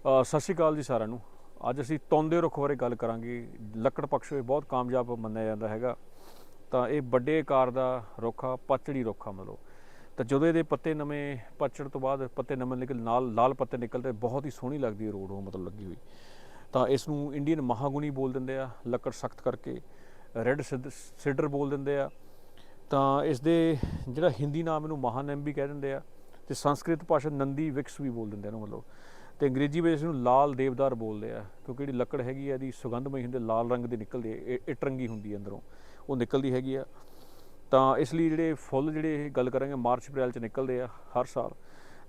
ਸਤਿ ਸ਼੍ਰੀ ਅਕਾਲ ਜੀ ਸਾਰਿਆਂ ਨੂੰ। ਅੱਜ ਅਸੀਂ ਤੌਂਦੇ ਰੁੱਖ ਬਾਰੇ ਗੱਲ ਕਰਾਂਗੇ। ਲੱਕੜ ਪਕਸ਼ ਇਹ ਬਹੁਤ ਕਾਮਯਾਬ ਮੰਨਿਆ ਜਾਂਦਾ ਹੈਗਾ। ਤਾਂ ਇਹ ਵੱਡੇ ਆਕਾਰ ਦਾ ਰੁੱਖ ਆ ਪਤੜੀ ਰੁੱਖ ਆ ਮਤਲਬ। ਤਾਂ ਜਦੋਂ ਇਹਦੇ ਪੱਤੇ ਨਵੇਂ ਪਤਝੜ ਤੋਂ ਬਾਅਦ ਪੱਤੇ ਨਵੇਂ ਨਿਕਲ ਨਾਲ ਲਾਲ ਪੱਤੇ ਨਿਕਲਦੇ ਬਹੁਤ ਹੀ ਸੋਹਣੀ ਲੱਗਦੀ ਹੈ ਰੋਡ ਉਹ ਮਤਲਬ ਲੱਗੀ ਹੋਈ। ਤਾਂ ਇਸ ਨੂੰ ਇੰਡੀਅਨ ਮਹਾਗੁਣੀ ਬੋਲ ਦਿੰਦੇ ਆ, ਲੱਕੜ ਸਖਤ ਕਰਕੇ। ਰੈੱਡ ਸਿਡਰ ਬੋਲ ਦਿੰਦੇ ਆ। ਤਾਂ ਇਸ ਦੇ ਜਿਹੜਾ ਹਿੰਦੀ ਨਾਮ ਇਹਨੂੰ ਮਹਾਨੈਮ ਵੀ ਕਹਿ ਦਿੰਦੇ ਆ। ਤੇ ਸੰਸਕ੍ਰਿਤ ਭਾਸ਼ਾ ਨੰਦੀ ਵਿਕਸ ਵੀ ਬੋਲ ਦਿੰਦੇ ਆ ਇਹਨੂੰ ਮਤਲਬ। ਤੇ ਅੰਗਰੇਜ਼ੀ ਵਿੱਚ ਇਸ ਨੂੰ ਲਾਲ ਦੇਵਦਾਰ ਬੋਲਦੇ ਆ, ਕਿਉਂਕਿ ਜਿਹੜੀ ਲੱਕੜ ਹੈਗੀ ਆ, ਇਹਦੀ ਸੁਗੰਧਮਈ ਹੁੰਦੀ ਲਾਲ ਰੰਗ ਦੀ ਨਿਕਲਦੀ ਹੈ ਇਹ ਇਟਰੰਗੀ ਹੁੰਦੀ ਹੈ ਅੰਦਰੋਂ, ਉਹ ਨਿਕਲਦੀ ਹੈਗੀ ਆ। ਤਾਂ ਇਸ ਲਈ ਜਿਹੜੇ ਫੁੱਲ ਜਿਹੜੇ ਇਹ ਗੱਲ ਕਰਾਂਗੇ, ਮਾਰਚ, ਅਪ੍ਰੈਲ ਚ ਨਿਕਲਦੇ ਆ ਹਰ ਸਾਲ,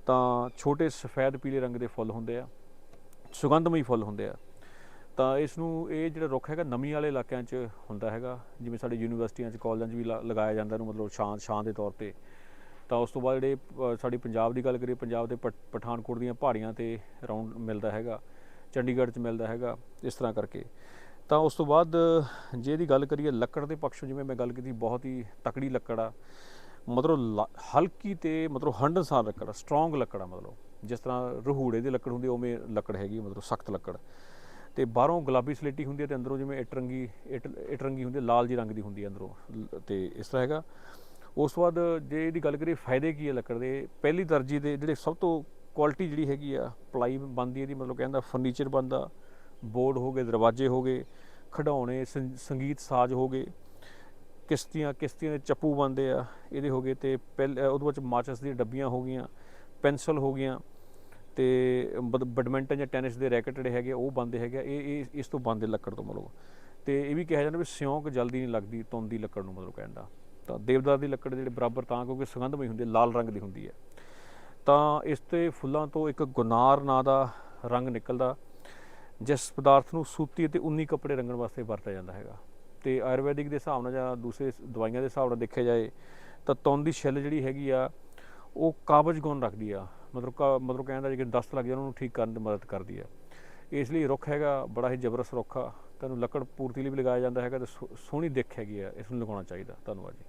ਤਾਂ ਛੋਟੇ ਸਫੈਦ ਪੀਲੇ ਰੰਗ ਦੇ ਫੁੱਲ ਹੁੰਦੇ ਆ, ਸੁਗੰਧਮਈ ਫੁੱਲ ਹੁੰਦੇ ਆ। ਤਾਂ ਇਸ ਨੂੰ ਇਹ ਜਿਹੜਾ ਰੁੱਖ ਹੈਗਾ ਨਮੀ ਵਾਲੇ ਇਲਾਕਿਆਂ 'ਚ ਹੁੰਦਾ ਹੈਗਾ, ਜਿਵੇਂ ਸਾਡੇ ਯੂਨੀਵਰਸਿਟੀਆਂ 'ਚ, ਕਾਲਜਾਂ 'ਚ ਵੀ ਲਾ- ਲਗਾਇਆ ਜਾਂਦਾ ਇਹਨੂੰ, ਮਤਲਬ ਛਾਂ ਛਾਂ ਦੇ ਤੌਰ ਤੇ। ਤਾਂ ਉਸ ਤੋਂ ਬਾਅਦ ਜਿਹੜੇ ਸਾਡੀ ਪੰਜਾਬ ਦੀ ਗੱਲ ਕਰੀਏ, ਪੰਜਾਬ ਦੇ ਪਠਾਨਕੋਟ ਦੀਆਂ ਪਹਾੜੀਆਂ ਤੇ ਰਾਉਂਡ ਮਿਲਦਾ ਹੈਗਾ, ਚੰਡੀਗੜ੍ਹ 'ਚ ਮਿਲਦਾ ਹੈਗਾ, ਇਸ ਤਰ੍ਹਾਂ ਕਰਕੇ। ਤਾਂ ਉਸ ਤੋਂ ਬਾਅਦ ਜੇ ਇਹਦੀ ਗੱਲ ਕਰੀਏ ਲੱਕੜ ਦੇ ਪੱਖੋਂ, ਜਿਵੇਂ ਮੈਂ ਗੱਲ ਕੀਤੀ, ਬਹੁਤ ਹੀ ਤਕੜੀ ਲੱਕੜ ਆ। ਮਤਲਬ ਲ- ਹਲਕੀ ਤੇ ਮਤਲਬ ਹੰਡਨਸਾਰ ਲੱਕੜ ਆ ਸਟਰੋਂਗ ਲੱਕੜ ਆ ਮਤਲਬ। ਜਿਸ ਤਰ੍ਹਾਂ ਰਹੂੜੇ ਦੀ ਲੱਕੜ ਹੁੰਦੀ ਉਵੇਂ ਲੱਕੜ ਹੈਗੀ ਮਤਲਬ ਸਖਤ ਲੱਕੜ। ਤੇ ਬਾਹਰੋਂ ਗੁਲਾਬੀ ਸਲੇਟੀ ਹੁੰਦੀ ਹੈ ਤੇ ਅੰਦਰੋਂ ਜਿਵੇਂ ਇਟਰੰਗੀ ਇਟ ਇਟਰੰਗੀ ਹੁੰਦੀ ਹੈ ਲਾਲ ਜੀ ਰੰਗ ਦੀ ਹੁੰਦੀ ਹੈ ਅੰਦਰੋਂ, ਲ- ਤੇ ਇਸ ਤਰ੍ਹਾਂ ਹੈਗਾ। ਉਸ ਤੋਂ ਬਾਅਦ ਜੇ ਇਹਦੀ ਗੱਲ ਕਰੀਏ ਫਾਇਦੇ ਕੀ ਹੈ ਲੱਕੜ ਦੇ? ਪਹਿਲੀ ਤਰਜੀਹ ਦੇ ਜਿਹੜੇ ਸਭ ਤੋਂ ਕੁਆਲਿਟੀ ਜਿਹੜੀ ਹੈਗੀ ਆ ਪਲਾਈ ਬਣਦੀ ਇਹਦੀ ਮਤਲਬ ਕਹਿੰਦਾ ਫਰਨੀਚਰ ਬਣਦਾ ਬੋਰਡ ਹੋ ਗਏ ਦਰਵਾਜ਼ੇ ਹੋ ਗਏ ਖਿਡੌਣੇ ਸੰਗੀਤ ਸਾਜ਼ ਹੋ ਗਏ ਕਿਸ਼ਤੀਆਂ ਕਿਸ਼ਤੀਆਂ ਦੇ ਚੱਪੂ ਬਣਦੇ ਆ ਇਹਦੇ ਹੋ ਗਏ ਤੇ ਪਹਿਲ ਉਹਦੇ ਵਿੱਚ ਮਾਚਸ ਦੀਆਂ ਡੱਬੀਆਂ ਹੋ ਗਈਆਂ ਪੈਨਸਲ ਹੋ ਗਈਆਂ ਤੇ ਬਦ- ਬੈਡਮਿੰਟਨ ਜਾਂ ਟੈਨਿਸ ਦੇ ਰੈਕਟ ਜਿਹੜੇ ਹੈਗੇ ਆ, ਉਹ ਬੰਦੇ ਹੈਗੇ ਆ। ਇਹ ਇਸ ਤੋਂ ਬੰਦੇ ਲੱਕੜ ਤੋਂ ਮਤਲਬ। ਤੇ ਇਹ ਵੀ ਕਿਹਾ ਜਾਂਦਾ ਵੀ ਸਿਉਂਕ ਜਲਦੀ ਨਹੀਂ ਲੱਗਦੀ ਤੁੰਨ ਲੱਕੜ ਨੂੰ ਮਤਲਬ ਕਹਿੰਦਾ ਤਾਂ ਦੇਵਦਾਰ ਦੀ ਲੱਕੜ ਜਿਹੜੇ ਬਰਾਬਰ ਤਾਂ ਕਿਉਂਕਿ ਸੁਗੰਧਮਈ ਹੁੰਦੀ ਹੈ, ਲਾਲ ਰੰਗ ਦੀ ਹੁੰਦੀ ਹੈ। ਤਾਂ ਇਸ ਤੇ ਫੁੱਲਾਂ ਤੋਂ ਇੱਕ ਗੁਨਾਰ ਨਾਂ ਦਾ ਰੰਗ ਨਿਕਲਦਾ, ਜਿਸ ਪਦਾਰਥ ਨੂੰ ਸੂਤੀ ਅਤੇ ਉਨੀ ਕੱਪੜੇ ਰੰਗਣ ਵਾਸਤੇ ਵਰਤਿਆ ਜਾਂਦਾ ਹੈਗਾ। ਤੇ ਆਯੁਰਵੈਦਿਕ ਦੇ ਹਿਸਾਬ ਨਾਲ ਜਾਂ ਦੂਸਰੇ ਦਵਾਈਆਂ ਦੇ ਹਿਸਾਬ ਨਾਲ ਦੇਖਿਆ ਜਾਏ, ਤਾਂ ਤੁੰਨ ਦੀ ਛਿੱਲ ਜਿਹੜੀ ਹੈਗੀ ਆ, ਉਹ ਕਾਬਜ ਗੁਣ ਰੱਖਦੀ ਆ। ਮਤਲਬ ਕਾ- ਮਤਲਬ ਕਹਿੰਦਾ ਜੇ ਦਸਤ ਲੱਗ ਜਾਣ ਉਹਨੂੰ ਠੀਕ ਕਰਨ ਦੀ ਮਦਦ ਕਰਦੀ ਆ। ਇਸ ਲਈ ਰੁੱਖ ਹੈਗਾ, ਬੜਾ ਹੀ ਜ਼ਬਰਦਸਤ ਰੁੱਖ ਆ। ਤੁਹਾਨੂੰ ਲੱਕੜ ਪੂਰਤੀ ਲਈ ਵੀ ਲਗਾਇਆ ਜਾਂਦਾ ਹੈਗਾ ਤੇ ਸੋ- ਸੋਹਣੀ ਦਿੱਖ ਹੈਗੀ ਆ, ਇਸ ਨੂੰ ਲਗਾਉਣਾ ਚਾਹੀਦਾ। ਧੰਨਵਾਦ ਜੀ।